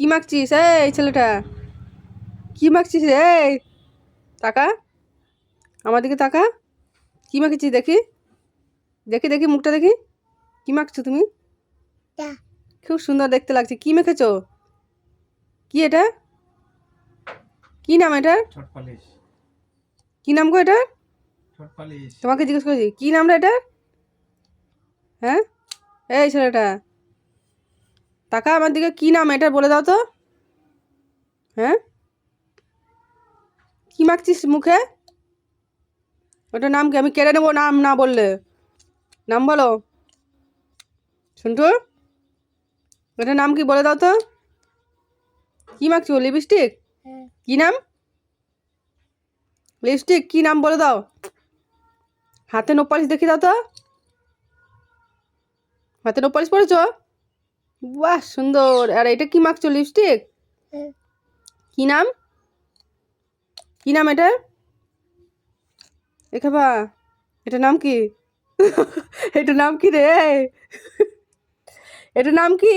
কি মাখছিস? এই ছেলেটা। কি মাখছিস রে? এই তাকা। আমার দিকে তাকা। কি মাখছিস দেখি? দেখি দেখি মুখটা দেখি। কি মাখছো তুমি? খুব সুন্দর দেখতে লাগছে। কি মেখেছো? কি এটা? কি নাম এটা ছোট কি নাম গো এটা তোমাকে জিজ্ঞেস করেছি কি নাম রে এটা হ্যাঁ? এই ছেলেটা। টাকা আমার দিকে কি নাম এটা বলে দাও তো। হ্যাঁ? কি মাখছিস মুখে? ওটার নাম কি? আমি কেড়ে নেব নাম না বললে। নাম বলো। শুনটু ওটার নাম কি বলে দাও তো। কি মাখছো লিপস্টিক? হ্যাঁ। কি নাম? লিপস্টিক কি নাম বলে দাও। হাতে নোপালিশ দেখি দাও তো। হাতে নোপালিশ পরেছো বাহ সুন্দর। আর এটা কি মাখছো লিপস্টিক হ্যাঁ। কি নাম? কি নাম এটা? এ খাবা। এটা নাম কি? এটা নাম কি রে? এটা নাম কি?